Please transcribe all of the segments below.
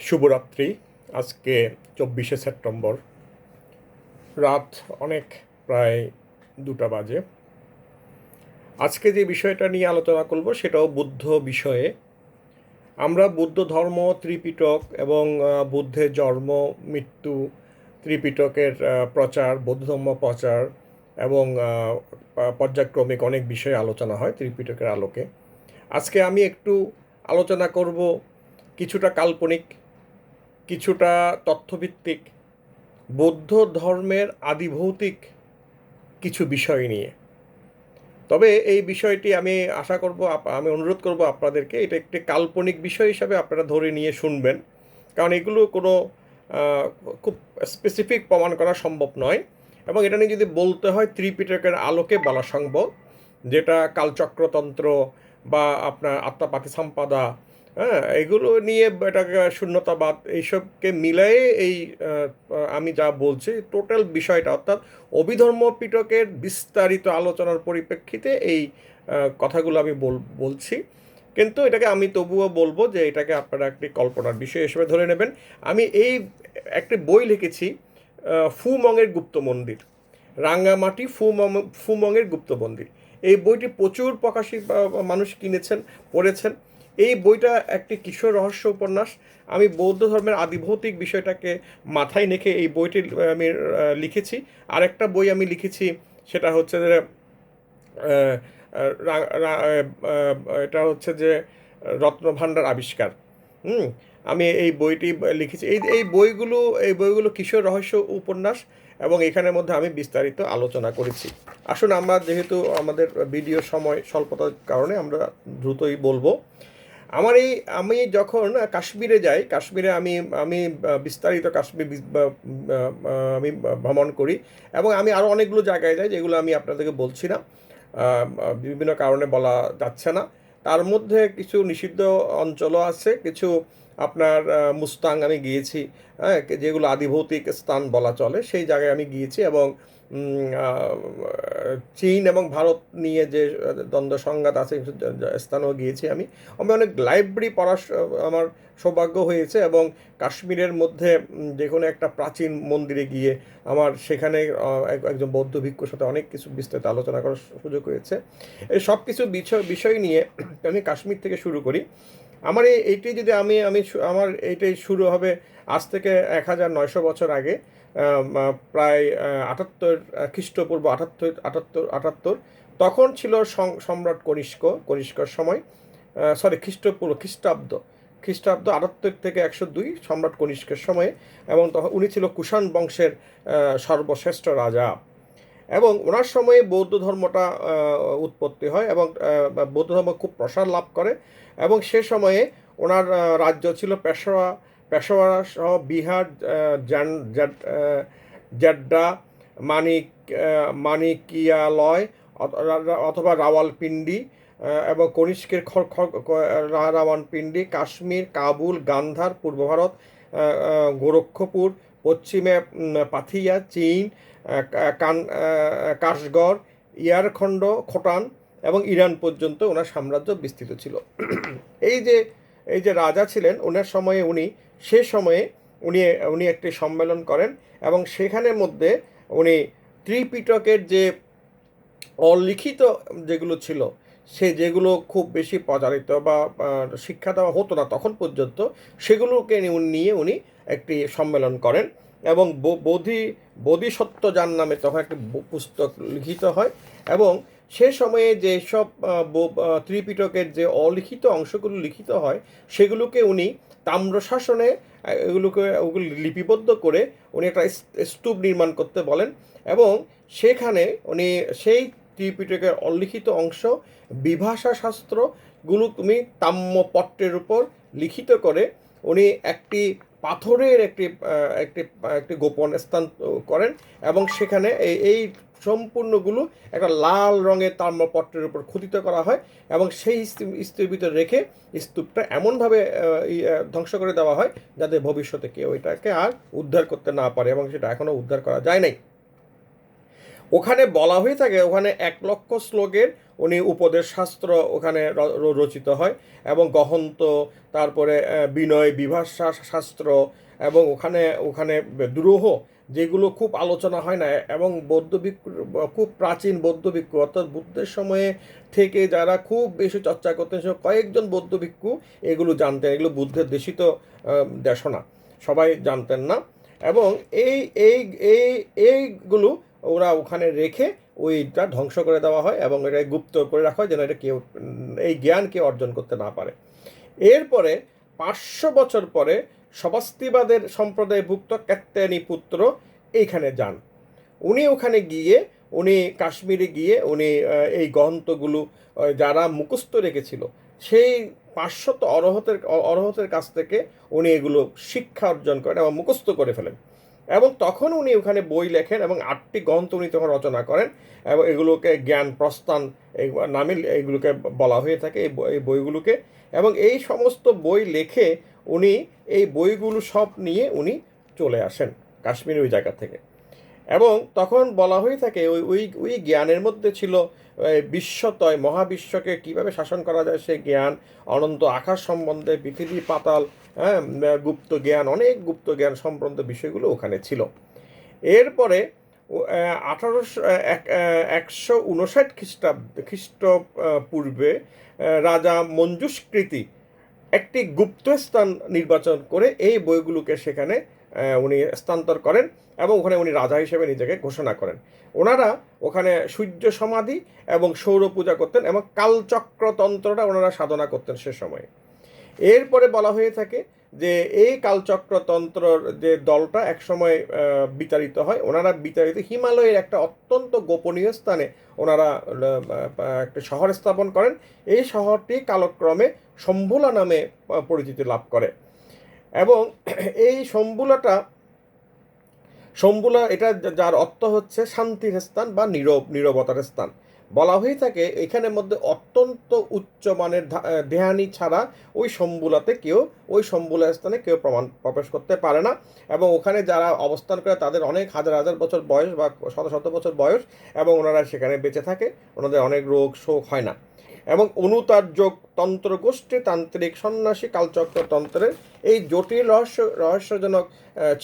শুভরাত্রি। আজকে চব্বিশে সেপ্টেম্বর। রাত অনেক, প্রায় দুটা বাজে। আজকে যে বিষয়টা নিয়ে আলোচনা করব সেটাও বুদ্ধ বিষয়ে। আমরা বুদ্ধ ধর্ম, ত্রিপিটক এবং বুদ্ধের জন্ম, মৃত্যু, ত্রিপিটকের প্রচার, বৌদ্ধ ধর্ম প্রচার এবং পর্যায়ক্রমিক অনেক বিষয়ে আলোচনা হয় ত্রিপিটকের আলোকে। আজকে আমি একটু আলোচনা করব কিছুটা কাল্পনিক, কিছুটা তথ্যভিত্তিক, বৌদ্ধ ধর্মের আদিভৌতিক কিছু বিষয় নিয়ে। তবে এই বিষয়টি আমি আশা করব আমি অনুরোধ করব আপনাদেরকে, এটা একটি কাল্পনিক বিষয় হিসাবে আপনারা ধরে নিয়ে শুনবেন। কারণ এগুলো কোনো খুব স্পেসিফিক প্রমাণ করা সম্ভব নয়। এবং এটা নিয়ে যদি বলতে হয়, ত্রিপিটকের আলোকে বলা সম্ভব যেটা কালচক্রতন্ত্র বা আপনার আত্মাপাতি সম্পাদা হ্যাঁ এগুলো নিয়ে এটাকে শূন্যতাবাদ এইসবকে মিলাই এই আমি যা বলছি টোটাল বিষয়টা অর্থাৎ অভিধর্ম পিটকের বিস্তারিত আলোচনার পরিপ্রেক্ষিতে এই কথাগুলো আমি বল বলছি। কিন্তু এটাকে আমি তবুও বলব যে এটাকে আপনারা একটি কল্পনার বিষয় হিসেবে ধরে নেবেন। আমি এই একটি বই লিখেছি আহ, ফুমংয়ের গুপ্ত মন্দির রাঙ্গামাটি ফুমং ফুমংয়ের গুপ্ত মন্দির। এই বইটি প্রচুর প্রকাশী আহ, মানুষ কিনেছেন পড়েছেন। এই বইটা একটি কিশোর রহস্য উপন্যাস। আমি বৌদ্ধ ধর্মের আদিভৌতিক বিষয়টাকে মাথায় রেখে এই বইটি আমি লিখেছি। আর একটা বই আমি লিখেছি, সেটা হচ্ছে যে এটা হচ্ছে যে রত্নভাণ্ডার আবিষ্কার। হুম, আমি এই বইটি লিখেছি। এই এই বইগুলো এই বইগুলো কিশোর রহস্য উপন্যাস এবং এখানের মধ্যে আমি বিস্তারিত আলোচনা করেছি। আসুন আমরা যেহেতু আমাদের ভিডিও সময় স্বল্পতার কারণে আমরা দ্রুতই বলব। আমার এই, আমি যখন কাশ্মীরে যাই, কাশ্মীরে আমি আমি বিস্তারিত কাশ্মীর আমি ভ্রমণ করি এবং আমি আরও অনেকগুলো জায়গায় যাই যেগুলো আমি আপনাদেরকে বলছি না। বিভিন্ন কারণে বলা যাচ্ছে না। তার মধ্যে কিছু নিষিদ্ধ অঞ্চলও আছে, কিছু আপনার মুস্তাং আমি গিয়েছি হ্যাঁ যেগুলো আদিভৌতিক স্থান বলা চলে, সেই জায়গায় আমি গিয়েছি এবং চীন এবং ভারত নিয়ে যে, দ্বন্দ্ব সংঘাত আছে স্থানেও গিয়েছি আমি। আমি অনেক লাইব্রেরি পড়ার আমার সৌভাগ্য হয়েছে এবং কাশ্মীরের মধ্যে যে কোনো একটা প্রাচীন মন্দিরে গিয়ে আমার সেখানে এক- একজন বৌদ্ধ ভিক্ষুর সাথে অনেক কিছু বিস্তারিত আলোচনা করার সুযোগ হয়েছে। এই সব কিছু বিষয় বিষয় নিয়ে আমি কাশ্মীর থেকে শুরু করি। আমার এই এইটি যদি আমি আমি আমার এইটাই শুরু হবে আজ থেকে এক হাজার নয়শো বছর আগে প্রায় আটাত্তর খ্রিস্টপূর্ব আটাত্তর আটাত্তর আটাত্তর, তখন ছিল সম্রাট কনিষ্ক, কনিষ্কর সময় সরি খ্রিস্টপূর্ব, খ্রিস্টাব্দ খ্রিস্টাব্দ আটাত্তর থেকে একশো দুই, সম্রাট কনিষ্কের সময়ে, এবং তখন উনি ছিল কুষাণ বংশের সর্বশ্রেষ্ঠ রাজা। এবং ওনার সময়ে বৌদ্ধ ধর্মটা উৎপত্তি হয় এবং বৌদ্ধ ধর্ম খুব প্রসার লাভ করে এবং সে সময়ে ওনার রাজ্য ছিল পেশোয়া পেশোয়া সহ বিহার জাড্ডা, মানিক মানিকিয়ালয় অথবা রাওয়ালপিন্ডি এবং কনিষ্কের রাওয়ালপিন্ডি কাশ্মীর, কাবুল, গান্ধার, পূর্ব ভারত গোরক্ষপুর, পশ্চিমে পাথিয়া, চীন কান কাশগড়, ইয়ারখণ্ড, খোটান এবং ইরান পর্যন্ত ওনার সাম্রাজ্য বিস্তৃত ছিল। এই যে এই যে রাজা ছিলেন, ওনার সময়ে উনি, সে সময়ে উনি উনি একটি সম্মেলন করেন এবং সেখানের মধ্যে উনি ত্রিপিটকের যে অলিখিত যেগুলো ছিল, সে যেগুলো খুব বেশি প্রচারিত বা শিক্ষা দেওয়া হতো না তখন পর্যন্ত, সেগুলোকে নিয়ে উনি একটি সম্মেলন করেন। এবং বোধি, বোধিসত্ত্ব যার নামে তখন একটি পুস্তক লিখিত হয় এবং সে সময়ে যেসব ত্রিপিটকের যে অলিখিত অংশগুলো লিখিত হয়, সেগুলোকে উনি তাম্রশাসনে এগুলোকে, ওগুলো লিপিবদ্ধ করে উনি একটা স্তূপ নির্মাণ করতে বলেন এবং সেখানে উনি সেই ত্রিপিটকের অলিখিত অংশ বিভাষা শাস্ত্রগুলো তুমি তাম্যপট্টের উপর লিখিত করে উনি একটি পাথরের একটি একটি একটি গোপন স্থান করেন এবং সেখানে এই এই সম্পূর্ণগুলো একটা লাল রঙের তাম্রপট্টের উপর খোদিত করা হয় এবং সেই স্তূপ- স্তূপের ভিতরে রেখে স্তূপটা এমনভাবে ধ্বংস করে দেওয়া হয় যাতে ভবিষ্যতে কেউ এটাকে আর উদ্ধার করতে না পারে এবং সেটা এখনও উদ্ধার করা যায় নাই। ওখানে বলা হয়ে থাকে, ওখানে এক লক্ষ শ্লোকের উনি উপদেশ শাস্ত্র ওখানে রচিত হয় এবং গহন্ত, তারপরে বিনয়, বিভাষা শাস্ত্র এবং ওখানে ওখানে দুরূহ যেগুলো খুব আলোচনা হয় না এবং বৌদ্ধ ভিক্ষু, খুব প্রাচীন বৌদ্ধ ভিক্ষু। অর্থাৎ বুদ্ধের সময়ে থেকে যারা খুব বেশি চর্চা করতেন সে কয়েকজন বৌদ্ধ ভিক্ষু এগুলো জানতেন। এগুলো বুদ্ধের দেশিত দেশনা। সবাই জানতেন না। এবং এই এই এই, এইগুলো ওরা ওখানে রেখে ওইটা ধ্বংস করে দেওয়া হয় এবং এটা গুপ্ত করে রাখা হয় যেন এটা কেউ, এই জ্ঞান কেউ অর্জন করতে না পারে। এরপরে পাঁচশো বছর পরে সবাস্তিবাদের সম্প্রদায়ভুক্ত কাত্যায়নী পুত্র এইখানে যান। উনি ওখানে গিয়ে, উনি কাশ্মীরে গিয়ে, উনি এই গ্রন্থগুলো যারা মুখস্থ রেখেছিল, সেই পাঁচশত অরহতের অরহতের কাছ থেকে উনি এগুলো শিক্ষা অর্জন করেন এবং মুখস্থ করে ফেলেন। এবং তখন উনি ওখানে বই লেখেন এবং আটটি গ্রন্থ উনি তখন রচনা করেন। এবং এগুলোকে জ্ঞান প্রস্থান নামে এগুলোকে বলা হয়ে থাকে এই বইগুলোকে। এবং এই সমস্ত বই লেখে উনি এই বইগুলো সব নিয়ে উনি চলে আসেন কাশ্মীর ওই জায়গা থেকে। এবং তখন বলা হয়ে থাকে ওই ওই ওই জ্ঞানের মধ্যে ছিল বিশ্বতয়, মহাবিশ্বকে কীভাবে শাসন করা যায় সে জ্ঞান, অনন্ত আকাশ সম্বন্ধে, পৃথিবী পাতাল হ্যাঁ গুপ্ত জ্ঞান, অনেক গুপ্ত জ্ঞান সম্বন্ধ বিষয়গুলো ওখানে ছিল। এরপরে আঠারোশো এক একশো উনষাট খ্রিস্টাব্দ খ্রিস্ট পূর্বে রাজা মঞ্জুস্কৃতি একটি গুপ্ত স্থান নির্বাচন করে এই বইগুলোকে সেখানে উনি স্থানান্তর করেন এবং ওখানে উনি রাজা হিসেবে নিজেকে ঘোষণা করেন। ওনারা ওখানে সূর্য সমাধি এবং সৌর পূজা করতেন এবং কালচক্রতন্ত্রটা ওনারা সাধনা করতেন সে সময়ে। এরপরে বলা হয়ে থাকে যে এই কালচক্রতন্ত্রর যে দলটা একসময় বিতাড়িত হয়। ওনারা বিতাড়িত, হিমালয়ের একটা অত্যন্ত গোপনীয় স্থানে ওনারা একটা শহর স্থাপন করেন। এই শহরটি কালক্রমে শম্ভুলা নামে পরিচিতি লাভ করে। এবং এই শম্ভুলাটা শম্ভুলা এটা যার অর্থ হচ্ছে শান্তির স্থান বা নীরব, নীরবতার স্থান। বলা হয়ে থাকে এখানের মধ্যে অত্যন্ত উচ্চমানের ধ্যানী ছাড়া ওই শম্ভুলাতে কেউ, ওই শম্ভুলা স্থানে কেউ প্রমাণ প্রবেশ করতে পারে না। এবং ওখানে যারা অবস্থান করে তাদের অনেক হাজার হাজার বছর বয়স বা শত শত বছর বয়স এবং ওনারা সেখানে বেঁচে থাকে। ওনাদের অনেক রোগ, শোক হয় না। এবং অনুতার্যক তন্ত্র গোষ্ঠী তান্ত্রিক সন্ন্যাসী কালচক্র তন্ত্রের এই জটিল রহস্য, রহস্যজনক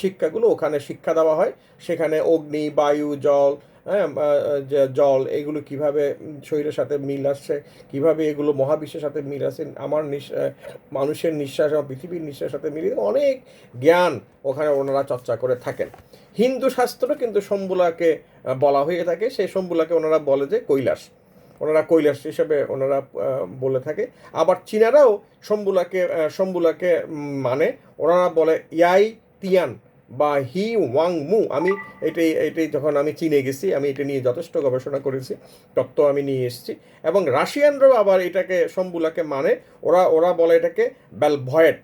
শিক্ষাগুলো ওখানে শিক্ষা দেওয়া হয়। সেখানে অগ্নি, বায়ু, জল হ্যাঁ যে জল, এগুলো কীভাবে শরীরের সাথে মিল আসছে, কীভাবে এগুলো মহাবিশ্বের সাথে মিল আছে আমার মানুষের নিঃশ্বাস এবং পৃথিবীর নিঃশ্বাসের সাথে মিলিয়ে অনেক জ্ঞান ওখানে ওনারা চর্চা করে থাকেন। হিন্দু শাস্ত্র কিন্তু শম্বুলাকে বলা হয়ে থাকে। সেই শম্বুলাকে ওনারা বলে যে কৈলাস। ওনারা কৈলাস হিসেবে ওনারা বলে থাকে। আবার চীনারাও শম্বুলাকে শম্বুলাকে মানে ওনারা বলে ইয়াই তিয়ান বা হি ওয়াং মু। আমি এটাই এটাই যখন আমি চীনে গেছি, আমি এটা নিয়ে যথেষ্ট গবেষণা করেছি, তত্ত্ব আমি নিয়ে এসেছি। এবং রাশিয়ানরাও আবার এটাকে শম্বুলাকে মানে ওরা ওরা বলে এটাকে বেলভয়েট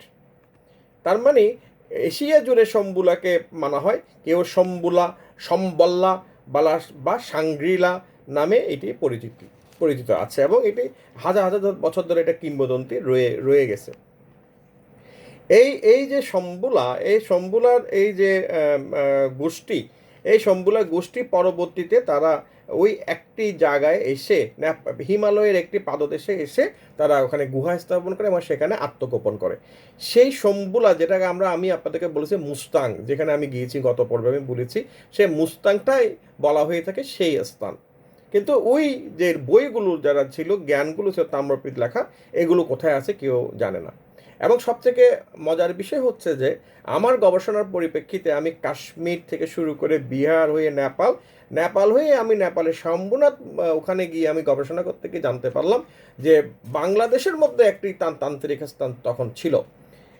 তার মানে এশিয়া জুড়ে শম্বুলাকে মানা হয়, কেউ শম্বুলা সম্বল্লা, বালাস বা সাংগ্রিলা নামে এটি পরিচিত। পরিচিত আছে এবং এটি হাজার হাজার বছর ধরে এটা কিংবদন্তি রয়ে রয়ে গেছে। এই এই যে সম্বুলা, এই সম্বুলার এই যে গোষ্ঠী, এই সম্বুলা গোষ্ঠী পরবর্তীতে তারা ওই একটি জায়গায় এসে হিমালয়ের একটি পাদদেশে এসে তারা ওখানে গুহা স্থাপন করে এবং সেখানে আত্মগোপন করে। সেই সম্বুলা যেটাকে আমরা, আমি আপনাদেরকে বলেছি মুস্তাং, যেখানে আমি গিয়েছি গত পর্বে আমি বলেছি, সেই মুস্তাংটাই বলা হয়ে থাকে সেই স্থান। কিন্তু ওই যে বইগুলো যারা ছিল, জ্ঞানগুলো ছিল তাম্রপীঠ লেখা, এগুলো কোথায় আছে কেউ জানে না। এবং সবথেকে মজার বিষয় হচ্ছে যে, আমার গবেষণার পরিপ্রেক্ষিতে আমি কাশ্মীর থেকে শুরু করে বিহার হয়ে নেপাল নেপাল হয়ে আমি নেপালের শম্ভুনাথ ওখানে গিয়ে আমি গবেষণা করতে গিয়ে জানতে পারলাম যে বাংলাদেশের মধ্যে একটি তান- তান্ত্রিক স্থান তখন ছিল।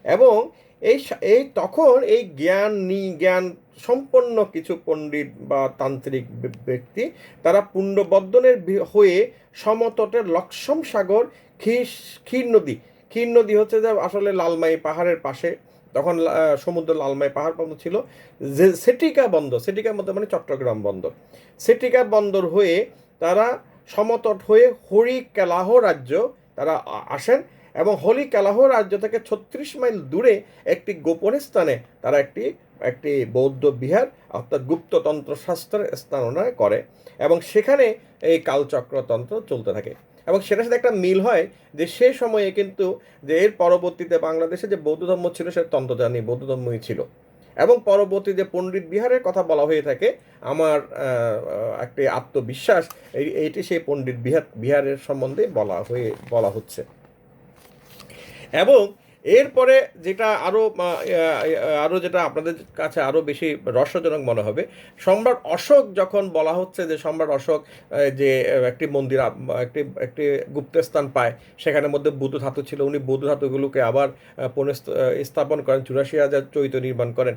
এবং এই এই তখন এই জ্ঞান নি, জ্ঞান সম্পন্ন কিছু পণ্ডিত বা তান্ত্রিক ব্যক্তি, তারা পুণ্যবর্ধনের হয়ে সমতটের লক্ষম সাগর, ক্ষীর ক্ষীর নদী ক্ষীর নদী হচ্ছে যে আসলে লালমাই পাহাড়ের পাশে, তখন সমুদ্র লালমাই পাহাড় পর্যন্ত ছিল, যে সেটিকা বন্দর সেটিকার মধ্যে মানে চট্টগ্রাম বন্দর, সেটিকা বন্দর হয়ে তারা সমতট হয়ে হরিকেলাহ রাজ্য, তারা আসেন এবং হোলি কালাহ রাজ্য থেকে ছত্রিশ মাইল দূরে একটি গোপন স্থানে তারা একটি একটি বৌদ্ধ বিহার, অর্থাৎ গুপ্ততন্ত্র শাস্ত্রের স্থাপনা করে এবং সেখানে এই কালচক্রতন্ত্র চলতে থাকে। এবং সেটার সাথে একটা মিল হয় যে সে সময়ে কিন্তু যে এর পরবর্তীতে বাংলাদেশে যে বৌদ্ধ ধর্ম ছিল সে তন্ত্রজানি বৌদ্ধ ধর্মই ছিল। এবং পরবর্তী যে পণ্ডিত বিহারের কথা বলা হয়ে থাকে, আমার একটি আত্মবিশ্বাস এইটি সেই পণ্ডিত বিহার, বিহারের সম্বন্ধে বলা হয়ে, বলা হচ্ছে। এবং এরপরে যেটা আরও আরও যেটা আপনাদের কাছে আরও বেশি রহস্যজনক মনে হবে সম্রাট অশোক যখন বলা হচ্ছে যে সম্রাট অশোক যে একটি মন্দির একটি একটি গুপ্তস্থান পায় সেখানের মধ্যে বৌদ্ধ ধাতু ছিল উনি বৌদ্ধ ধাতুগুলোকে আবার আহ, স্থাপন করেন চুরাশি হাজার চৈত্য নির্মাণ করেন।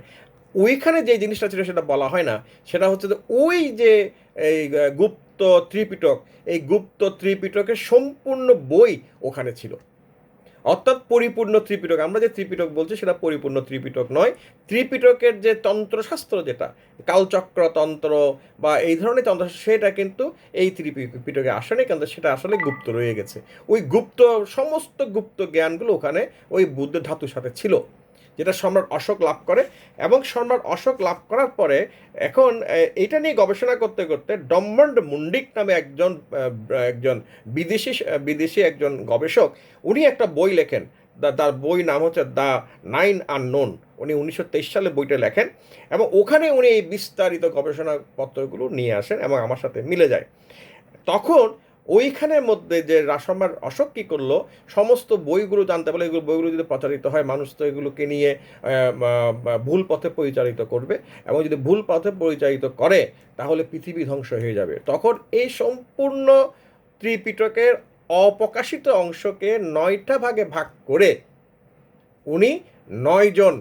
ওইখানে যে জিনিসটা ছিল সেটা বলা হয় না সেটা হচ্ছে যে ওই যে এই গুপ্ত ত্রিপিটক এই গুপ্ত ত্রিপিটকের সম্পূর্ণ বই ওখানে ছিল। অর্থাৎ পরিপূর্ণ ত্রিপিটক। আমরা যে ত্রিপিটক বলছি, সেটা পরিপূর্ণ ত্রিপিটক নয়। ত্রিপিটকের যে তন্ত্রশাস্ত্র যেটা, কালচক্র তন্ত্র বা এই ধরনের তন্ত্র সেটা কিন্তু এই ত্রিপিটকে আসেনি, কিন্তু সেটা আসলে গুপ্ত রয়ে গেছে। ওই গুপ্ত, সমস্ত গুপ্ত জ্ঞানগুলো ওখানে ওই বুদ্ধ ধাতুর সাথে ছিল। যেটা সম্রাট অশোক লাভ করে এবং সম্রাট অশোক লাভ করার পরে এখন এইটা নিয়ে গবেষণা করতে করতে ডম্মন্ড মুন্ডিক নামে একজন একজন বিদেশি বিদেশি একজন গবেষক, উনি একটা বই লেখেন। তার বই নাম হচ্ছে দ্য নাইন আর নোন উনি উনিশশো তেইশ সালে বইটা লেখেন এবং ওখানে উনি এই বিস্তারিত গবেষণাপত্রগুলো নিয়ে আসেন এবং আমার সাথে মিলে যায়। তখন ওইখানের মধ্যে যে রাসম্বার অশোক কী করল, সমস্ত বইগুলো জানতে পারলে, এগুলো বইগুলো যদি প্রচারিত হয়, মানুষ তো এগুলোকে নিয়ে ভুল পথে পরিচালিত করবে এবং যদি ভুল পথে পরিচালিত করে, তাহলে পৃথিবী ধ্বংস হয়ে যাবে। তখন এই সম্পূর্ণ ত্রিপিটকের অপ্রকাশিত অংশকে নয়টা ভাগে ভাগ করে, উনি নয়জন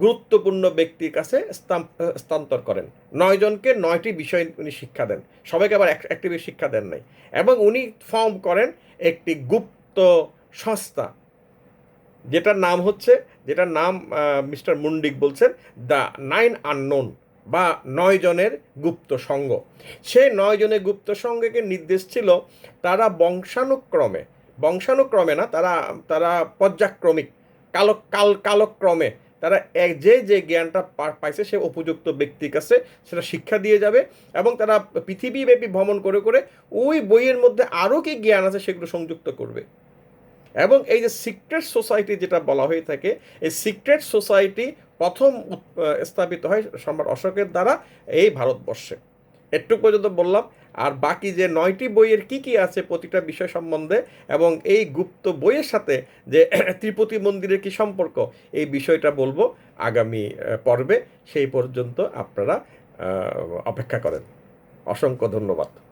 গুরুত্বপূর্ণ ব্যক্তির কাছে স্থান- স্থানান্তর করেন। নয়জনকে নয়টি বিষয় উনি শিক্ষা দেন। সবাইকে আবার এক- একটি শিক্ষা দেন নাই। এবং উনি ফর্ম করেন একটি গুপ্ত সংস্থা, যেটার নাম হচ্ছে যেটার নাম মিস্টার মুন্ডিক বলছেন, দ্য নাইন আননোন বা নয় জনের গুপ্ত সঙ্গ। সেই নয় জনের গুপ্ত সংঘকে নির্দেশ ছিল তারা বংশানুক্রমে বংশানুক্রমে না, তারা তারা পর্যাক্রমিক কাল কাল কালক্রমে তারা এক যে যে জ্ঞানটা পাইছে সে উপযুক্ত ব্যক্তির কাছে সেটা শিক্ষা দিয়ে যাবে এবং তারা পৃথিবীব্যাপী ভ্রমণ করে করে ওই বইয়ের মধ্যে আরও কি জ্ঞান আছে সেগুলো সংযুক্ত করবে। এবং এই যে সিক্রেট সোসাইটি যেটা বলা হয়ে থাকে, এই সিক্রেট সোসাইটি প্রথম স্থাপিত হয় সম্রাট অশোকের দ্বারা এই ভারতবর্ষে। একটু পর্যন্ত বললাম। আর বাকি যে নয়টি বইয়ের কি কি আছে প্রতিটা বিষয় সম্বন্ধে এবং এই গুপ্ত বইয়ের সাথে যে ত্রিপতি মন্দিরের কি সম্পর্ক, এই বিষয়টা বলব আগামী পর্বে। সেই পর্যন্ত আপনারা অপেক্ষা করেন। অসংখ্য ধন্যবাদ।